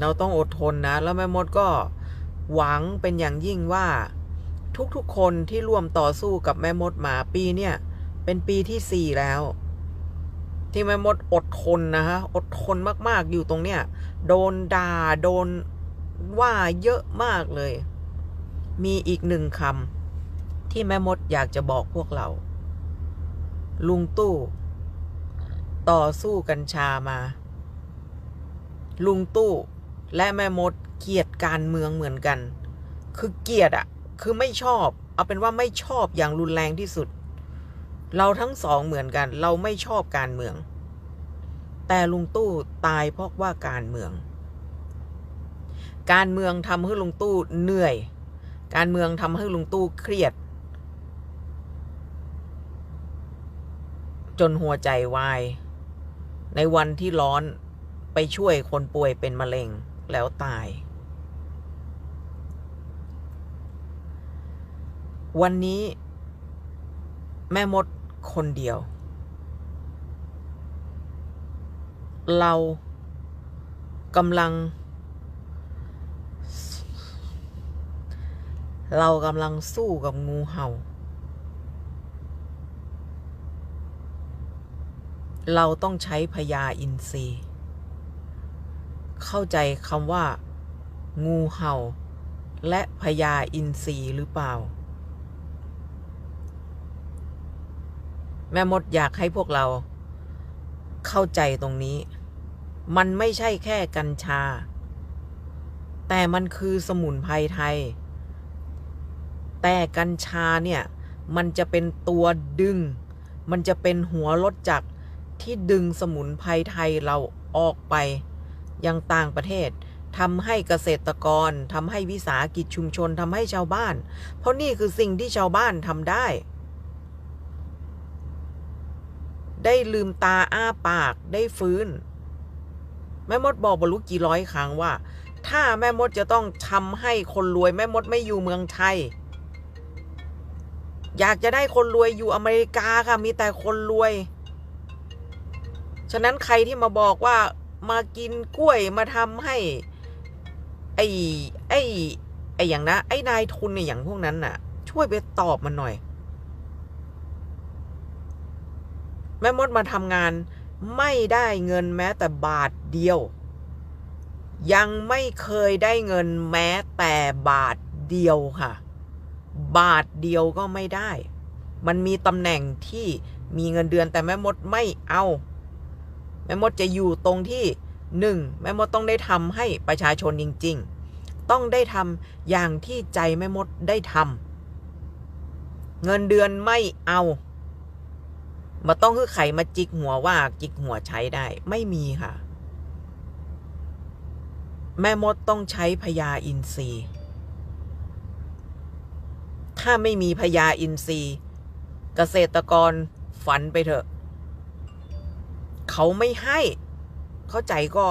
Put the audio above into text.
เราต้องอดทนนะ แล้วแม่มดก็หวังเป็นอย่างยิ่งว่าทุกๆคนที่ร่วมต่อสู้กับแม่มดมาปีเนี่ยเป็นปีที่สี่แล้ว ที่แม่มดอดทนนะฮะอดทนมากๆอยู่ตรงเนี้ยโดนด่าโดนว่าเยอะมากเลย มีอีกหนึ่งคำที่แม่มดอยากจะบอกพวกเรา ลุงตู้ ต่อสู้กัญชามา ลุงตู้ และแม่มดเกลียดการเมืองเหมือนกัน คือเกลียดอะคือไม่ชอบ เอาเป็นว่าไม่ชอบอย่างรุนแรงที่สุด เราทั้งสองเหมือนกัน เราไม่ชอบการเมือง แต่ลุงตู้ตายเพราะว่าการเมือง การเมืองทำให้ลุงตู้เหนื่อย การเมืองทำให้ลุงตู้เครียด จนหัวใจวาย ในวันที่ร้อนไปช่วยคนป่วยเป็นมะเร็ง แล้วตาย วันนี้ แม่มดคนเดียว เรากำลัง เรากำลังสู้กับงูเห่า เราต้องใช้พญาอินทรี เข้าใจคำว่า งูเห่า และพญาอินทรีหรือเปล่า แม่มดอยากให้พวกเรา เข้าใจตรงนี้ มันไม่ใช่แค่กัญชา แต่มันคือสมุนไพรไทย แต่กัญชาเนี่ย มันจะเป็นตัวดึง มันจะเป็นหัวรถจักรที่ดึงสมุนไพรไทยเราออกไป ยังต่างประเทศทำให้เกษตรกรทำให้วิสาหกิจชุมชนทำให้ชาวบ้าน เพราะนี่คือสิ่งที่ชาวบ้านทำได้ ได้ลืมตาอ้าปากได้ฟื้น แม่มดบอกบรรลุกี่ร้อยครั้งว่า ถ้าแม่มดจะต้องทำให้คนรวยแม่มดไม่อยู่เมืองไทย อยากจะได้คนรวยอยู่อเมริกาค่ะมีแต่คนรวย ฉะนั้นใครที่มาบอกว่า มากินกล้วยมาทำให้ ไอ้ไอ้ไอ้อย่างนะไอ้นายทุนเนี่ยอย่างพวกนั้นน่ะ ช่วยไปตอบมันหน่อย แม่มดมาทำงานไม่ได้เงินแม้แต่บาทเดียว ยังไม่เคยได้เงินแม้แต่บาทเดียวค่ะ บาทเดียวก็ไม่ได้ มันมีตำแหน่งที่มีเงินเดือนแต่แม่มดไม่เอา แม่มดจะอยู่ตรงที่หนึ่งแม่มดต้องได้ทำให้ประชาชนจริง ๆ ต้องได้ทำอย่างที่ใจแม่มดได้ทำเงินเดือนไม่เอามาต้องคือไข่มาจิกหัวว่าจิกหัวใช้ได้ไม่มีค่ะ แม่มดต้องใช้พญาอินทรีย์ถ้าไม่มีพญาอินทรีย์ เกษตรกรฝันไปเถอะ เขาไม่ให้ เข้าใจก็